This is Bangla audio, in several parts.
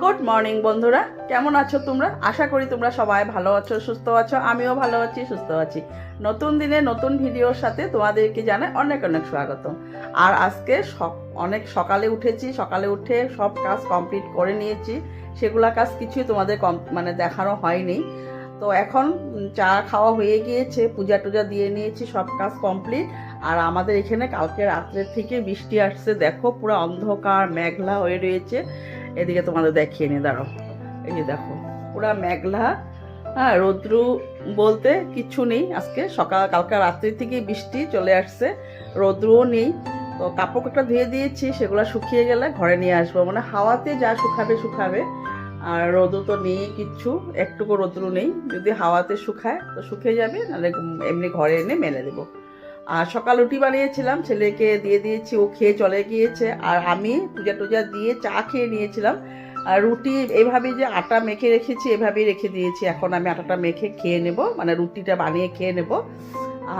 গুড মর্নিং বন্ধুরা। কেমন আছো তোমরা? আশা করি তোমরা সবাই ভালো আছো, সুস্থ আছো। আমিও ভালো আছি, সুস্থ আছি। নতুন দিনে নতুন ভিডিওর সাথে তোমাদেরকে জানাই অনেক অনেক স্বাগত আর আজকে অনেক সকালে উঠেছি, সকালে উঠে সব কাজ কমপ্লিট করে নিয়েছি। সেগুলা কাজ কিছুই তোমাদের কম- মানে দেখানো হয়নি। তো এখন চা খাওয়া হয়ে গিয়েছে, পূজা টুজা দিয়ে নিয়েছি, সব কাজ কমপ্লিট আর আমাদের এখানে কালকে রাত্রের থেকে বৃষ্টি আসছে, দেখো পুরো অন্ধকার, মেঘলা হয়ে রয়েছে। এদিকে তোমাদের দেখিয়ে নিয়ে দাঁড়াও। এই যে দেখো, পুরা মেঘলা। হ্যাঁ রৌদ্রু বলতে কিচ্ছু নেই আজকে। সকাল, কালকে রাত্রি থেকে বৃষ্টি চলে আসছে, রৌদ্রুও নেই। তো কাপড় একটা ধুয়ে দিয়েছি, সেগুলো শুকিয়ে গেলে ঘরে নিয়ে আসব। মানে হাওয়াতে যা শুকাবে শুকাবে। আর রোদও তো নেই কিচ্ছু একটুকু রৌদ্রু নেই। যদি হাওয়াতে শুকায়, তো শুকিয়ে যাবে, নাহলে এমনি ঘরে এনে মেলে দেবো। আর সকাল রুটি বানিয়েছিলাম, ছেলেকে দিয়ে দিয়েছি, ও খেয়ে চলে গিয়েছে। আর আমি পূজা টুজা দিয়ে চা খেয়ে নিয়েছিলাম। আর রুটি এভাবে যে আটা মেখে রেখেছি, এভাবেই রেখে দিয়েছি। এখন আমি আটাটা মেখে খেয়ে নেব মানে রুটিটা বানিয়ে খেয়ে নেব।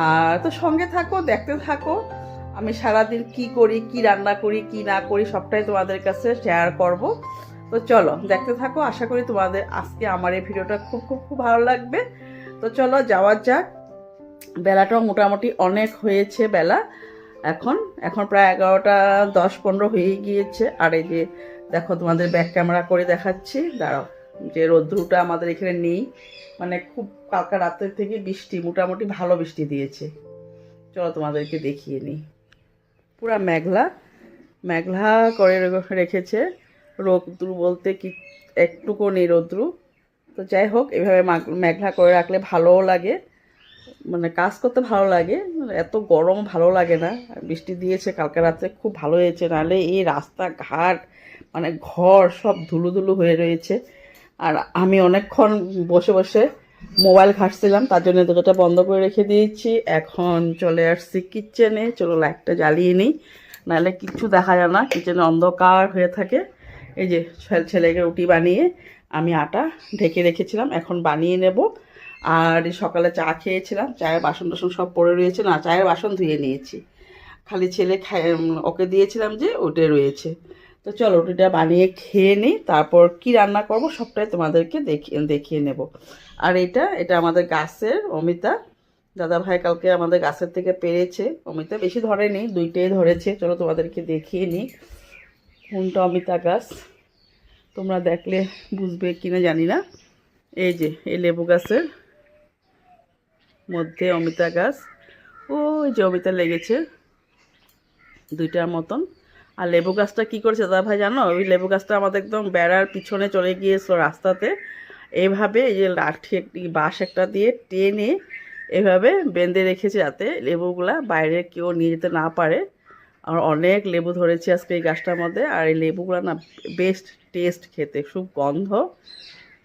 আর তো সঙ্গে থাকো, দেখতে থাকো, আমি সারাদিন কি করি, কি রান্না করি, কি না করি, সবটাই তোমাদের কাছে শেয়ার করব। তো চলো, দেখতে থাকো, আশা করি তোমাদের আজকে আমার এই ভিডিওটা খুব খুব খুব ভালো লাগবে। তো চলো, যাওয়া যাক। বেলাটাও মোটামুটি অনেক হয়েছে বেলা। এখন এখন প্রায় এগারোটা দশ পনেরো হয়ে গিয়েছে। আর এই যে, দেখো তোমাদের ব্যাক ক্যামেরা করে দেখাচ্ছি। দাঁড়াও, যে রৌদ্রুটা আমাদের এখানে নেই। মানে খুব কালকা রাতের থেকে বৃষ্টি, মোটামুটি ভালো বৃষ্টি দিয়েছে। চলো তোমাদেরকে দেখিয়ে নিই। পুরা মেঘলা মেঘলা করে রেখেছে। রৌদ্রু বলতে কি একটুকু নেই রৌদ্রু। তো যাই হোক, এভাবে মেঘলা করে রাখলে ভালোও লাগে। মানে কাজ করতে ভালো লাগে, এত গরম ভালো লাগে না। বৃষ্টি দিয়েছে কালকে রাত্রে খুব ভালো হয়েছে। নাহলে এই রাস্তাঘাট মানে ঘর সব ধুলো ধুলো হয়ে রয়েছে। আর আমি অনেকক্ষণ বসে বসে মোবাইল ঘাঁটছিলাম, তার জন্য দরজাটা বন্ধ করে রেখে দিয়েছি। এখন চলে আসছি কিচেনে, চলো লাইটটা জ্বালিয়ে নিই। নাহলে কিচ্ছু দেখা যায় না, কিচেনে অন্ধকার হয়ে থাকে। এই যে ছেলেকে রুটি বানিয়ে আমি আটা ঢেকে রেখেছিলাম, এখন বানিয়ে নেব। আর সকালে চা খেয়েছিলাম, চায়ের বাসন টাসন সব পড়ে রয়েছে। না, চায়ের বাসন ধুয়ে নিয়েছি। খালি ছেলে ওকে দিয়েছিলাম যে ওটাই রয়েছে। তো চলো রুটিটা বানিয়ে খেয়ে নিই, তারপর কি রান্না করব সবটাই তোমাদেরকে দেখিয়ে দেখিয়ে নেব। আর এটা এটা আমাদের গাছের, অমিতা। দাদা ভাই কালকে আমাদের গাছের থেকে পেরেছে। অমিতা বেশি ধরেনি, দুইটাই ধরেছে। চলো তোমাদেরকে দেখিয়ে নিই। কোনটা অমিতা গাছ? তোমরা দেখলে বুঝবে কিনা জানি না। এই যে, এই লেবু গাছের। মধ্যে অমিতা গাছ। ওই যে অমিতা লেগেছে দুইটার মতন। আর লেবু গাছটা কী করেছে দাদা ভাই জানো? ওই লেবু গাছটা আমাদের একদম বেড়ার পিছনে চলে গিয়েছিল রাস্তাতে। এইভাবে এই যে লাঠি একটি বাঁশ একটা দিয়ে টেনে এভাবে বেঁধে রেখেছে যাতে লেবুগুলা বাইরে কেউ নিয়ে যেতে না পারে। আর অনেক লেবু ধরেছে আজকে এই গাছটার মধ্যে। আর এই লেবুগুলো না বেস্ট টেস্ট খেতে, খুব গন্ধ,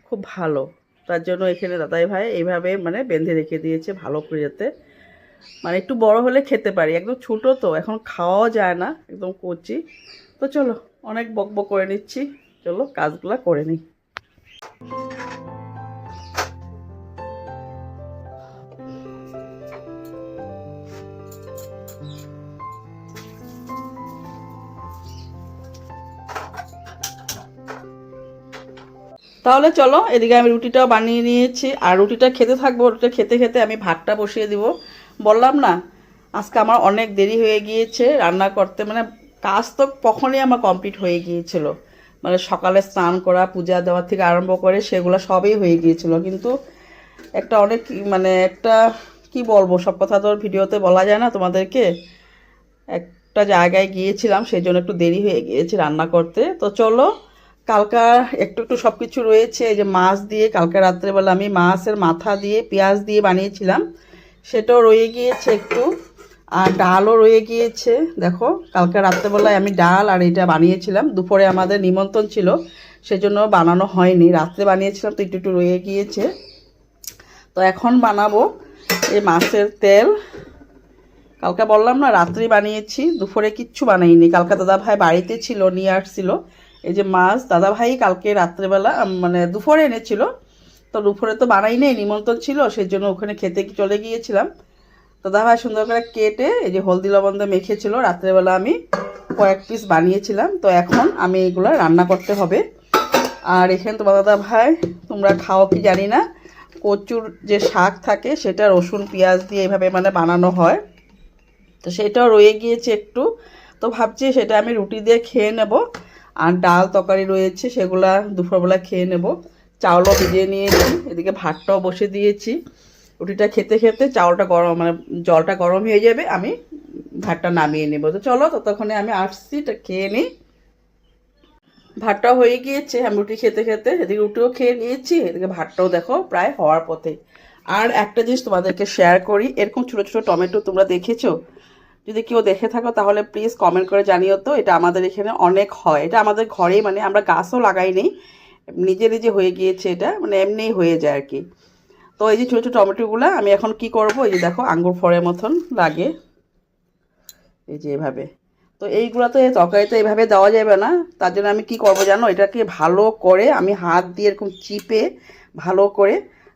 খুব ভালো। তার জন্য এখানে দাদাই ভাই এইভাবে মানে বেঁধে রেখে দিয়েছে ভালো করে যাতে। মানে একটু বড় হলে খেতে পারি। একদম ছোটো তো, এখন খাওয়াও যায় না, একদম কচি। তো চলো, অনেক বকবক বক করে নিচ্ছি। চলো, কাজগুলো করে নিই। তাহলে চলো, এদিকে আমি রুটিটাও বানিয়ে নিয়েছি। আর রুটিটা খেতে থাকব, রুটিটা খেতে খেতে আমি ভাতটা বসিয়ে দিব। বললাম না, আজকে আমার অনেক দেরি হয়ে গিয়েছে রান্না করতে। মানে কাজ তো কখনই আমার কমপ্লিট হয়ে গিয়েছিল। মানে সকালে স্নান করা, পূজা দেওয়া থেকে আরম্ভ করে সেগুলো সবই হয়ে গিয়েছিল। কিন্তু একটা অনেক মানে একটা কি বলব, সব কথা তো ভিডিওতে বলা যায় না তোমাদেরকে। একটা জায়গায় গিয়েছিলাম, সেই জন্য একটু দেরি হয়ে গিয়েছে রান্না করতে। তো চলো কালকার একটু একটু সব কিছু রয়েছে, এই যে মাছ দিয়ে কালকে রাত্রেবেলা আমি মাছের মাথা দিয়ে পেঁয়াজ দিয়ে বানিয়েছিলাম, সেটাও রয়ে গিয়েছে একটু, আর ডালও রয়ে গিয়েছে, দেখো, কালকে রাত্রেবেলায় আমি ডাল আর এটা বানিয়েছিলাম, দুপুরে আমাদের নিমন্ত্রণ ছিল, সেজন্য বানানো হয়নি, রাত্রে বানিয়েছিলাম তো একটু একটু রয়ে গিয়েছে, তো এখন বানাবো এই মাছের তেল, কালকে বললাম না, রাত্রি বানিয়েছি, দুপুরে কিচ্ছু বানাইনি, কালকে দাদা ভাই বাড়িতে ছিল, নিয়ে আসছিল এই যে মাছ দাদা ভাই কালকে রাত্রেবেলা মানে দুপুরে এনেছিল। তো দুপুরে তো বানাই নেই, নিমন্ত্রণ ছিল সেই জন্য ওখানে খেতে চলে গিয়েছিলাম। তো দাদা ভাই সুন্দর করে কেটে এই যে হলদি লবণ মেখেছিল, রাত্রেবেলা আমি কয়েক পিস বানিয়েছিলাম। তো এখন আমি এগুলো রান্না করতে হবে। আর এখানে তোমার দাদা ভাই তোমরা খাও কি জানি না, কচুর যে শাক থাকে, সেটা রসুন, পেঁয়াজ দিয়ে এভাবে মানে বানানো হয়। তো সেটাও রয়ে গিয়েছে একটু। তো ভাবছি সেটা আমি রুটি দিয়ে খেয়ে নেব। আর ডাল তরকারি রয়েছে, সেগুলা দুপুরবেলা খেয়ে নেব। চাউলও ভিজিয়ে নিয়েছি, এদিকে ভাতটাও বসে দিয়েছি। রুটিটা খেতে খেতে চাউলটা গরম মানে জলটা গরম হয়ে যাবে, আমি ভাতটা নামিয়ে নেব। তো চলো, ততক্ষণে আমি আসছি এটা খেয়ে নিই। ভাতটাও হয়ে গিয়েছে, আমি রুটি খেতে খেতে, এদিকে রুটিও খেয়ে নিয়েছি, এদিকে ভাতটাও দেখো, প্রায় হওয়ার পথে। আর একটা জিনিস তোমাদেরকে শেয়ার করি, এরকম ছোটো ছোটো টমেটো তোমরা দেখেছ? যদি কেউ দেখে থাকো, তাহলে প্লিজ কমেন্ট করে জানিও তো, এটা আমাদের এখানে অনেক হয়। এটা আমাদের ঘরেই মানে আমরা গাছও লাগাইনি, নিজে নিজে হয়ে গিয়েছে এটা মানে এমনিই হয়ে যায় আর কি তো এই যে ছোটো ছোটো টমেটোগুলো, আমি এখন কি করব? এই যে দেখো, আঙ্গুর ফলের মতন লাগে। এই যে এভাবে। তো এইগুলো তো তরকারিতে এইভাবে দেওয়া যাবে না, তার জন্য আমি কি করব জানো? এটাকে ভালো করে আমি হাত দিয়ে এরকম চিপে ভালো করে,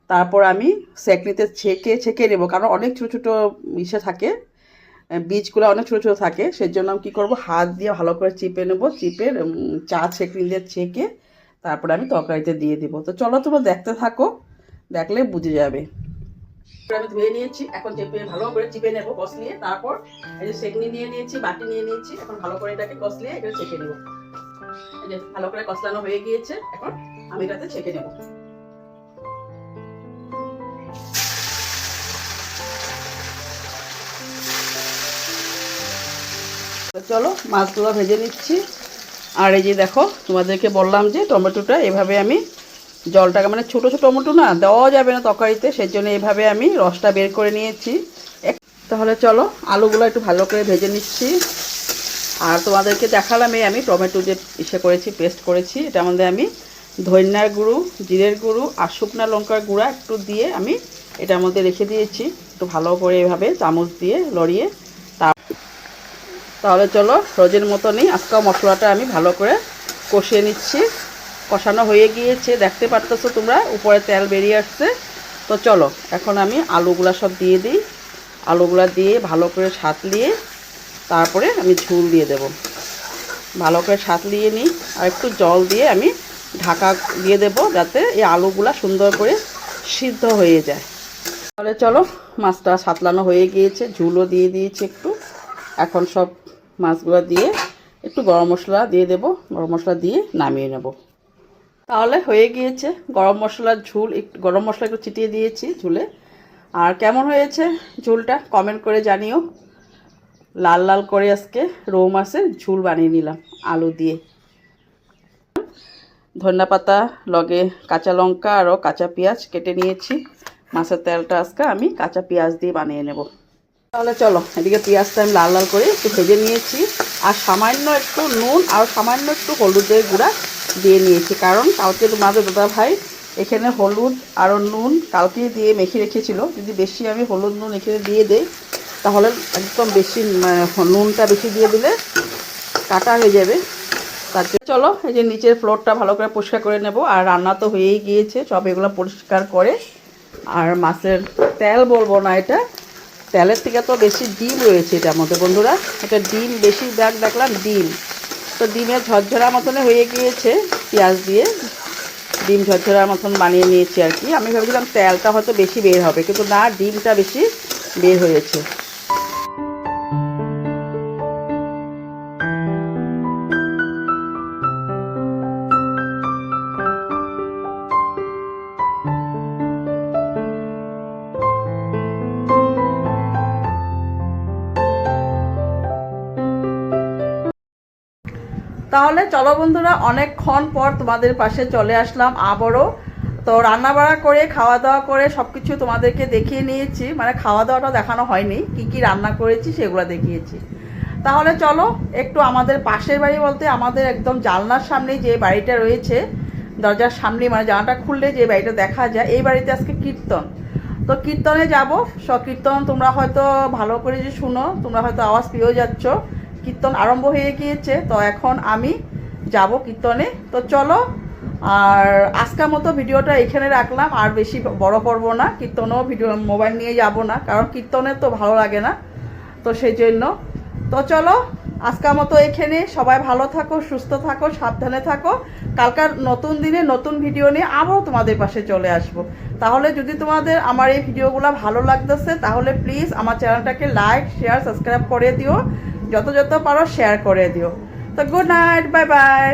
তারপর আমি সেকনিতে ছেঁকে ছেঁকে নেব। কারণ অনেক ছোটো ছোটো ইসে থাকে বীজগুলো অনেক ছোটো ছোটো থাকে সেই জন্য আমি কী করব, হাত দিয়ে ভালো করে চিপে নেব, চিপে চা ছেঁকনি দিয়ে ছেঁকে তারপরে আমি তরকারিতে দিয়ে দিব। তো চলো তোমরা দেখতে থাকো, দেখলে বুঝে যাবে। আমি ধুয়ে নিয়েছি, এখন চেপে ভালো করে চিপে নেব কষলিয়ে তারপর এই যে সেকনি নিয়ে নিয়েছি, বাটি নিয়ে নিয়েছি, এখন ভালো করে এটাকে কষলিয়ে এখানে ছেঁকে নেব। এই যে ভালো করে কষলানো হয়ে গিয়েছে, এখন আমি এটাতে ছেঁকে নেব। চলো, মাছগুলো ভেজে নিচ্ছি। আর এই যে দেখো, তোমাদেরকে বললাম যে টমেটোটা এভাবে আমি জলটাকে মানে ছোটো ছোটো টমেটো না দেওয়া যাবে না তরকারিতে সেই জন্য এভাবে আমি রসটা বের করে নিয়েছি। তাহলে চলো, আলুগুলো একটু ভালো করে ভেজে নিচ্ছি। আর তোমাদেরকে দেখালাম এই আমি টমেটো যে ইসে করেছি, পেস্ট করেছি এটার মধ্যে আমি ধনিয়ার গুঁড়ো, জিরের গুঁড়ো আর শুকনো লঙ্কার গুঁড়া একটু দিয়ে আমি এটার মধ্যে রেখে দিয়েছি। একটু ভালো করে এভাবে চামচ দিয়ে লড়িয়ে তাহলে চলো, রোজের মতনই আজকাল মশলাটা আমি ভালো করে কষিয়ে নিচ্ছি। কষানো হয়ে গিয়েছে, দেখতে পারতেছো তোমরা, উপরে তেল বেরিয়ে আসছে। তো চলো, এখন আমি আলুগুলা সব দিয়ে দিই। আলুগুলা দিয়ে ভালো করে সাতলিয়ে তারপরে আমি ঝুল দিয়ে দেব। ভালো করে সাতলিয়ে নিই, আর একটু জল দিয়ে আমি ঢাকা দিয়ে দেব যাতে এই আলুগুলা সুন্দর করে সিদ্ধ হয়ে যায়। তাহলে চলো, মাছটা সাতলানো হয়ে গিয়েছে, ঝুলও দিয়ে দিয়েছি একটু। এখন সব মাছগুলো দিয়ে একটু গরম মশলা দিয়ে দেব, গরম মশলা দিয়ে নামিয়ে নেব। তাহলে হয়ে গিয়েছে, গরম মশলার ঝুল একটু, গরম মশলা একটু ছিটিয়ে দিয়েছি ঝুলে। আর কেমন হয়েছে ঝুলটা কমেন্ট করে জানিও। লাল লাল করে আজকে রৌ মাছের ঝুল বানিয়ে নিলাম, আলু দিয়ে। ধনিয়া পাতা, লগে কাঁচা লঙ্কা আরও কাঁচা পেঁয়াজ কেটে নিয়েছি। মাছের তেলটা আজকে আমি কাঁচা পেঁয়াজ দিয়ে বানিয়ে নেব। তাহলে চলো এদিকে পেঁয়াজটা আমি লাল লাল করে একটু ভেজে নিয়েছি। আর সামান্য একটু নুন আর সামান্য একটু হলুদের গুঁড়া দিয়ে নিয়েছি কারণ কালকে তোমাদের দাদা ভাই এখানে হলুদ আরও নুন কালকে দিয়ে মেখে রেখেছিল। যদি বেশি আমি হলুদ নুন এখানে দিয়ে দেই তাহলে একদম বেশি মানে, নুনটা বেশি দিয়ে দিলে কাটা হয়ে যাবে। তার চলো এই যে নিচের ফ্লোরটা ভালো করে পরিষ্কার করে নেব। আর রান্না তো হয়েই গিয়েছে সব এগুলো পরিষ্কার করে। আর মাছের তেল বলব না এটা। তেলের থেকে তো বেশি ডিম রয়েছে এটার মধ্যে, বন্ধুরা। এটা ডিম বেশি দাগ দেখলাম ডিম। তো ডিমের ঝরঝরা মতনে হয়ে গিয়েছে পেঁয়াজ দিয়ে। ডিম ঝরঝরার মতন বানিয়ে নিয়েছি আর কি। আমি ভেবেছিলাম তেলটা হয়তো বেশি বের হবে, কিন্তু না, ডিমটা বেশি বের হয়েছে। তাহলে চলো বন্ধুরা, অনেকক্ষণ পর তোমাদের পাশে চলে আসলাম আবারও। তো রান্না বাড়া করে খাওয়া দাওয়া করে সব কিছু তোমাদেরকে দেখিয়ে নিয়েছি। মানে খাওয়া দাওয়াটা দেখানো হয়নি, কি কি রান্না করেছি সেগুলো দেখিয়েছি। তাহলে চলো, একটু আমাদের পাশের বাড়ি বলতে আমাদের একদম জানলার সামনে যে বাড়িটা রয়েছে, দরজার সামনে মানে জানাটা খুললে যে বাড়িটা দেখা যায়, এই বাড়িতে আজকে কীর্তন। তো কীর্তনে যাব কীর্তন তোমরা হয়তো ভালো করে যে শুনো, তোমরা হয়তো আওয়াজ পেয়েও যাচ্ছ। কীর্তন আরম্ভ হয়ে গিয়েছে, তো এখন আমি যাব কীর্তনে। তো চলো, আর আজকের মতো ভিডিওটা এখানে রাখলাম, আর বেশি বড় করব না, কীর্তনও ভিডিও, মোবাইল নিয়ে যাব না, কারণ কীর্তনে তো ভালো লাগে না, তো সেই জন্য তো চলো, আজকের মতো এখানে, সবাই ভালো থাকো, সুস্থ থাকো, সাবধানে থাকো। কালকার নতুন দিনে নতুন ভিডিও নিয়ে আবারও তোমাদের পাশে চলে আসব। তাহলে যদি তোমাদের আমার এই ভিডিওগুলো ভালো লাগতেছে, তাহলে প্লিজ আমার চ্যানেলটাকে লাইক শেয়ার সাবস্ক্রাইব করে দিও। যত যত পারো শেয়ার করে দিও। তো গুড নাইট বাই বাই